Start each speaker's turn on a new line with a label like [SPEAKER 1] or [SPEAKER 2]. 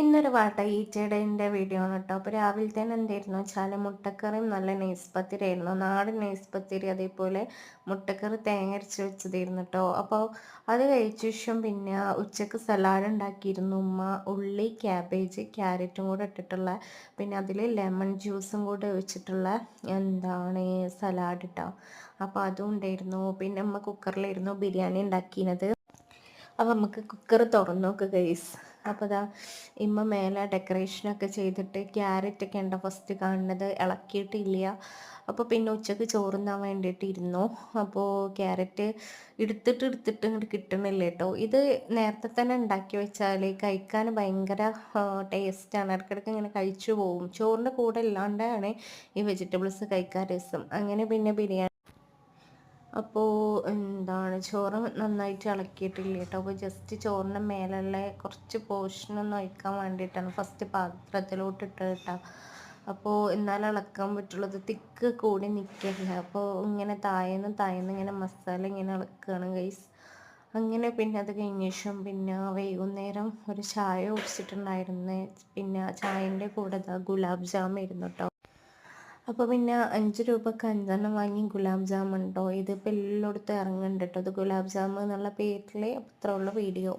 [SPEAKER 1] ഇന്നൊരു വാട്ട ഈച്ചയുടെ വീഡിയോ ആണ് കേട്ടോ. അപ്പോൾ രാവിലെ തന്നെ എന്തായിരുന്നു? വെച്ചാൽ മുട്ടക്കറിയും നല്ല നെയ്സ്പത്തിരി ആയിരുന്നു നാടൻ നെയ്സ്പത്തിരി അതേപോലെ മുട്ടക്കറി തേങ്ങ അരച്ച് വെച്ചതായിരുന്നു കേട്ടോ. അപ്പോൾ അത് കഴിച്ച ശേഷം പിന്നെ ഉച്ചയ്ക്ക് സലാഡ് ഉണ്ടാക്കിയിരുന്നു. ഉമ്മ ഉള്ളി ക്യാബേജ് ക്യാരറ്റും കൂടെ ഇട്ടിട്ടുള്ള പിന്നെ അതിൽ ലെമൺ ജ്യൂസും കൂടെ വെച്ചിട്ടുള്ള എന്താണ് സലാഡ് കേട്ടോ അപ്പോൾ അതും ഉണ്ടായിരുന്നു. പിന്നെ അമ്മ കുക്കറിലായിരുന്നു ബിരിയാണി ഉണ്ടാക്കിയത്. അപ്പോൾ നമുക്ക് കുക്കർ തുറന്നു നോക്കുക ഗൈസ് അപ്പോൾ ഇതാ ഇമ്മ മേലെ ഡെക്കറേഷനൊക്കെ ചെയ്തിട്ട് ക്യാരറ്റ് ഒക്കെ ഉണ്ടോ ഫസ്റ്റ് കാണുന്നത്? ഇളക്കിയിട്ടില്ല. അപ്പോൾ പിന്നെ ഉച്ചയ്ക്ക് ചോറുന്നാൻ വേണ്ടിയിട്ട് ഇരുന്നു. അപ്പോൾ ക്യാരറ്റ് എടുത്തിട്ട് എടുത്തിട്ട് ഇങ്ങോട്ട് കിട്ടണില്ല കേട്ടോ ഇത് നേരത്തെ തന്നെ ഉണ്ടാക്കി വെച്ചാൽ കഴിക്കാൻ ഭയങ്കര ടേസ്റ്റാണ് ഇടയ്ക്കിടയ്ക്ക് ഇങ്ങനെ കഴിച്ചു പോകും. ചോറിന്റെ കൂടെ ഇല്ലാണ്ടാണ് ഈ വെജിറ്റബിൾസ് കഴിക്കാൻ രസം. അങ്ങനെ പിന്നെ ബിരിയാണി. അപ്പോൾ എന്താണ് ചോറ് നന്നായിട്ട് ഇളക്കിയിട്ടില്ല കേട്ടോ. അപ്പോൾ ജസ്റ്റ് ചോറിന്റെ മേലുള്ള കുറച്ച് പോർഷൻ ഒന്ന് ഒഴിക്കാൻ വേണ്ടിയിട്ടാണ് ഫസ്റ്റ് പാത്രത്തിലോട്ട് ഇട്ട് കേട്ടോ. അപ്പോൾ എന്നാൽ ഇളക്കാൻ പറ്റുള്ളത് തിക്ക് കൂടി നിൽക്കില്ല അപ്പോൾ ഇങ്ങനെ തായന്ന് തായന്ന് ഇങ്ങനെ മസാല ഇങ്ങനെ ഇളക്കുകയാണ് ഗൈസ് അങ്ങനെ പിന്നെ അത് കഴിഞ്ഞ ശേഷം പിന്നെ വൈകുന്നേരം ഒരു ചായ കുടിച്ചിട്ടുണ്ടായിരുന്നു. പിന്നെ ചായന്റെ കൂടെ ഗുലാബ് ജാം ആയിരുന്നു കേട്ടോ. അപ്പോൾ പിന്നെ അഞ്ച് രൂപ അഞ്ചെണ്ണം വാങ്ങി ഗുലാബ് ജാമുണ്ടോ? ഇതിപ്പോൾ എല്ലായിടത്തും ഇറങ്ങുന്നുണ്ട് കേട്ടോ. ഇത് ഗുലാബ് ജാമു എന്നുള്ള പേരിൽ അത്രയുള്ള വീഡിയോ.